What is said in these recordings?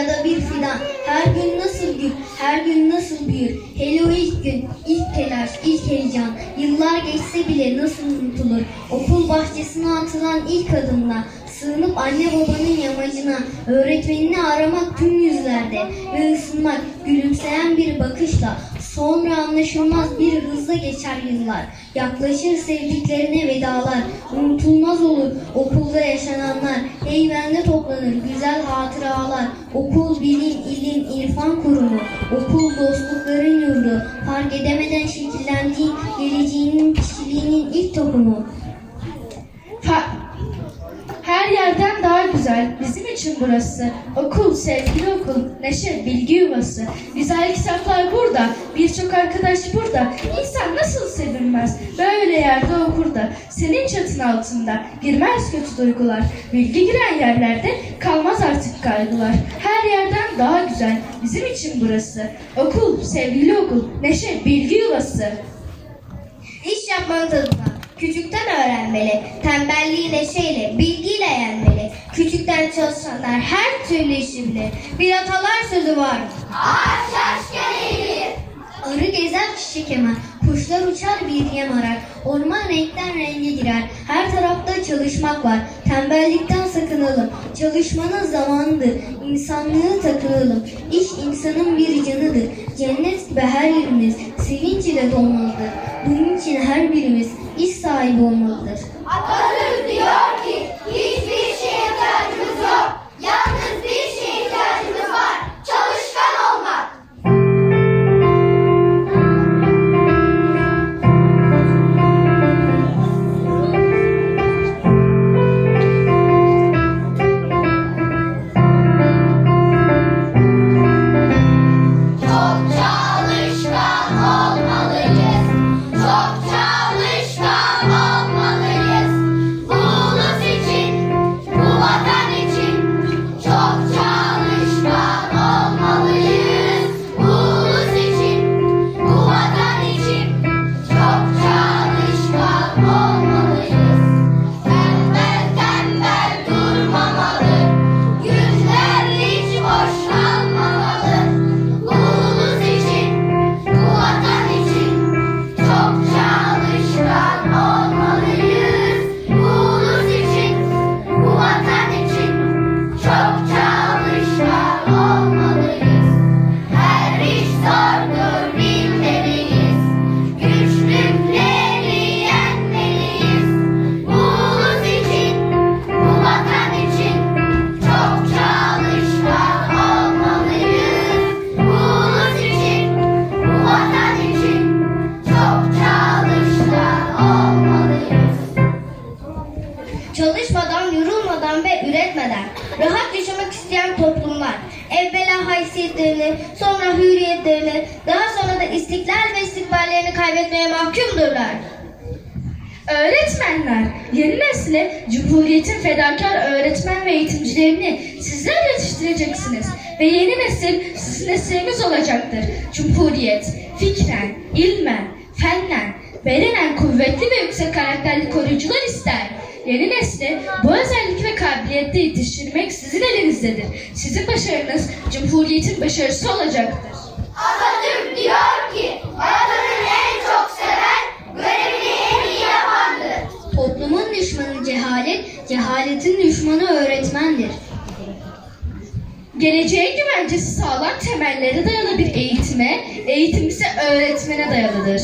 Gibi ya da bir fidan her gün nasıl gül, her gün nasıl büyür. Hele o ilk gün, ilk telaş, ilk heyecan. Yıllar geçse bile nasıl unutulur. Okul bahçesine atılan ilk adımla, sığınıp anne babanın yamacına, öğretmenini aramak tüm yüzlerde ve ısınmak gülümseyen bir bakışla. Sonra anlaşılmaz bir hızla geçer yıllar. Yaklaşır sevdiklerine vedalar. Unutulmaz olur okulda yaşananlar. Eyvende toplanır güzel hatıralar. Okul bilim, ilim, irfan kurumu. Okul dostlukların yurdu. Fark edemeden şekillendiğin geleceğinin kişiliğinin ilk tohumu. Her yerden daha güzel bizim için burası. Okul, sevgili okul, neşe, bilgi yuvası. Güzel kitaplar burada, birçok arkadaş burada. İnsan nasıl sevinmez? Böyle yerde okur da. Senin çatın altında girmez kötü duygular. Bilgi giren yerlerde kalmaz artık kaygılar. Her yerden daha güzel bizim için burası. Okul, sevgili okul, neşe, bilgi yuvası. İş yapmanın tadına. Küçükten öğrenmeli. Tembelliği neşeyle, bilgiyle yenmeli. Küçükten çalışanlar her türlü işi bilir. Bir atalar sözü var. Ağaç şaşkın eğilir. Arı gezer çiçek emer. Kuşlar uçar bir yem arar. Orman renkten renge girer. Her tarafta çalışmak var. Tembellikten sakınalım. Çalışmanın zamanıdır. İnsanlığı takınalım. İş insanın bir canıdır. Cennet gibi her yerimiz sevinç ile dolmalıdır. Bunun için her birimiz iş sahibi olmalıdır. Atatürk diyor haysiyetlerini, sonra hürriyetlerini, daha sonra da istiklal ve istikballerini kaybetmeye mahkumdurlar. Öğretmenler, yeni nesle Cumhuriyet'in fedakar öğretmen ve eğitimcilerini sizler yetiştireceksiniz. Ve yeni nesil sizin nesliniz olacaktır. Cumhuriyet, fikren, ilmen, fenden, bedenen kuvvetli ve yüksek karakterli koruyucular ister. Yeni nesli bu nakliyette yetiştirmek sizin elinizdedir. Sizin başarınız Cumhuriyetin başarısı olacaktır. Atatürk diyor ki vatanını en çok seven görevini en iyi yapandır. Toplumun düşmanı cehalet, cehaletin düşmanı öğretmendir. Geleceğe güvencesi sağlam temellere dayalı bir eğitime, eğitimse öğretmene dayalıdır.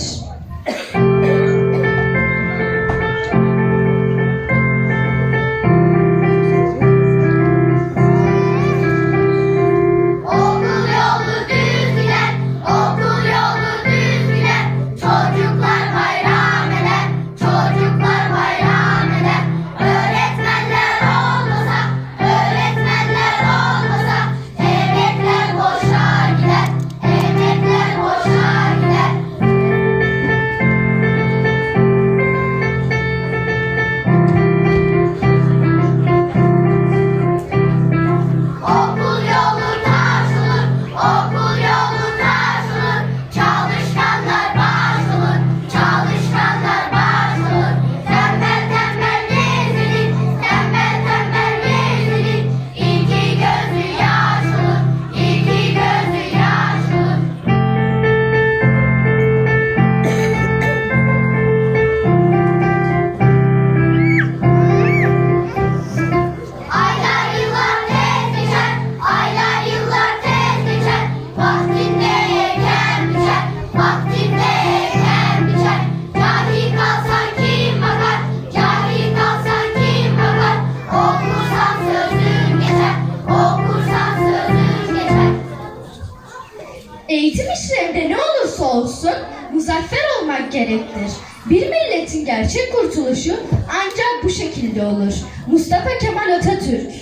olsun muzaffer olmak gerektir. Bir milletin gerçek kurtuluşu ancak bu şekilde olur. Mustafa Kemal Atatürk